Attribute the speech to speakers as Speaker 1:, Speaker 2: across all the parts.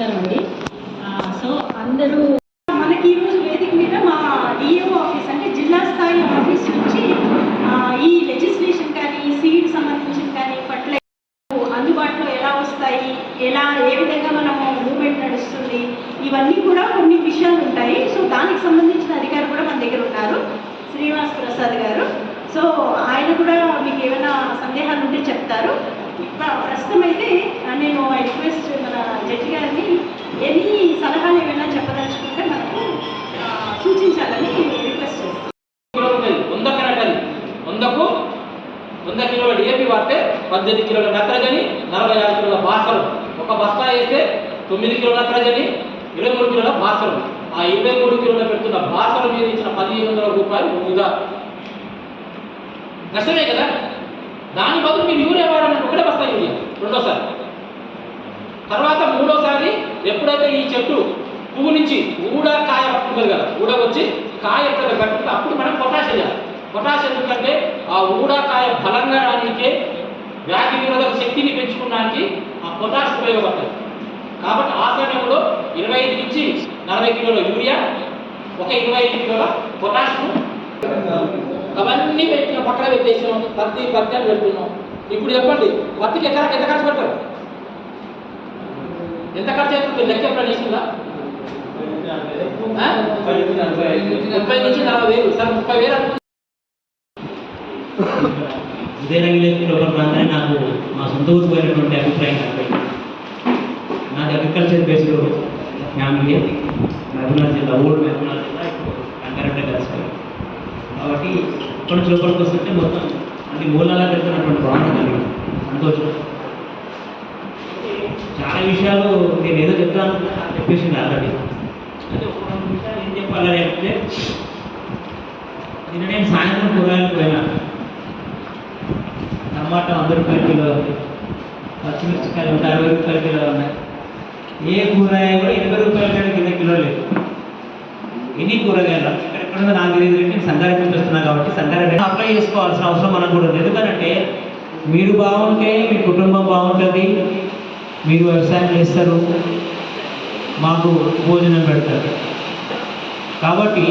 Speaker 1: నమస్కారం అండి. సో అందరూ
Speaker 2: మనకి ఈరోజు వేదిక మీద మా డిఏఓ ఆఫీస్ అంటే జిల్లా స్థాయి ఆఫీస్ నుంచి ఈ లెజిస్లేషన్ కానీ సీడ్ సంబంధించిన కానీ ఫర్టిలైజర్ అందుబాటులో ఎలా వస్తాయి ఎలా ఏ విధంగా మనము మూవ్మెంట్ నడుస్తుంది ఇవన్నీ కూడా కొన్ని విషయాలు ఉంటాయి. సో దానికి సంబంధించిన అధికారి కూడా మన దగ్గర ఉన్నారు. శ్రీనివాస్ ప్రసాద్ గారు. సో ఆయన కూడా మీకు ఏమైనా సందేహాలు ఉంటే చెప్తారు. ప్ర- ప్రస్తుతం అయితే నేను రిక్వెస్ట్ మన జడ్జి గారిని ఎన్ని సలహాలు ఏమైనా చెప్పదలుచుకుంటే మనకు సూచించాలని రిక్వెస్ట్ చేస్తాను
Speaker 3: వందకు వంద కిలోల డిఏపి వాడితే పద్దెనిమిది కిలోల నత్రజని నలభై ఆరు కిలోల బాసరం. ఒక బస్తా వేస్తే తొమ్మిది కిలోల నత్రజని ఇరవై మూడు కిలోల బాసరం. ఆ ఇరవై మూడు కిలోల పెడుతున్న బాసరం మీద ఇచ్చిన పదిహేను వందల రూపాయలు వృధా. నష్టమే కదా? దాని బదులు మీరు యూరియా వాడాలని ఒకటే బస్తా యూరియా రెండోసారి. తర్వాత మూడోసారి ఎప్పుడైతే ఈ చెట్టు పువ్వు నుంచి ఊడ కాయ పట్టుకుంటుంది కదా ఊడ వచ్చి కాయ ఎక్కడ కట్టుకుంటే అప్పుడు మనం పొటాష్ వేయాలి పొటాష్ ఎందుకంటే ఆ ఊడ కాయ బలంగా రానికే వ్యాధి నిరోధక శక్తిని పెంచుకోవడానికి ఆ పొటాష్ ఉపయోగపడుతుంది కాబట్టి ఆ సమయంలో ఇరవై ఐదు నుంచి నలభై కిలోల యూరియా ఒక ఇరవై ఐదు కిలోల పొటాష్ను అవన్నీ పెట్టిన పక్కన పెట్టేసినాం పత్తి పత్తి అని పెడుతున్నాం ఇప్పుడు చెప్పండి పత్తికి ఎకరాకి ఎంత ఖర్చు పెట్టారు ఎంత ఖర్చు అవుతుంది లెక్క ఎప్పుడైనా చేసిందా? ముప్పై నుంచి నలభై వేలు. సార్ ముప్పై వేలు అనుకుంటే.
Speaker 4: ఉదయనగిరి లోపల ప్రాంతాన్ని నాకు మా సొంత ఊరు పోయినటువంటి అభిప్రాయం కలిగింది నాది అగ్రికల్చర్ బేస్డ్ ఫ్యామిలీ మహబూబ్నగర్ జిల్లా ఓల్డ్ మహబూబ్నగర్ జిల్లా ఇప్పుడు కంగారెడ్డి కలిసిపోయారు కాబట్టి ఇక్కడ నుంచి లోపలికి వస్తుంటే మొత్తం అన్ని మూలాలా పెడుతున్నటువంటి భావన కలిగింది సంతోషం. చాలా విషయాలు నేను ఏదో చెప్తాను చెప్పేసి నాకు ఆల్రెడీ. అయితే ఒక రెండు విషయాలు ఏం చెప్పాలని అంటే నిన్న నేను సాయంత్రం కూరగాయలకు పోయినా. టమాటా వంద రూపాయల కిలో ఉంది. పచ్చిమిరపకాయలు ఒక అరవై రూపాయల కిలో ఉన్నాయి. ఏ కూరగాయ కూడా ఎనభై రూపాయల కంటే కింద కిలో లేదు. ఎన్ని కూరగాయలు? ఎక్కడెక్కడ ఉందో నాకు తెలియదు అంటే నేను సంగారెడ్డి వస్తున్నా కాబట్టి సంగారెడ్డి అప్లై చేసుకోవాల్సిన అవసరం మనకు కూడా ఉంది. ఎందుకంటే మీరు బాగుంటే మీ కుటుంబం బాగుంటుంది మీరు వ్యవసాయం చేస్తారు మాకు భోజనం పెడతారు. కాబట్టి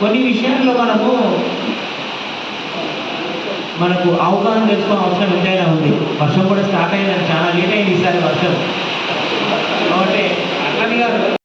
Speaker 4: కొన్ని విషయాల్లో మనము మనకు అవగాహన తెలుసుకోవడం అవసరం ఎంతైనా ఉంది. వర్షం కూడా స్టార్ట్ అయిందని చాలా లేట్ అయింది ఈసారి వర్షం. కాబట్టి అట్లని గారు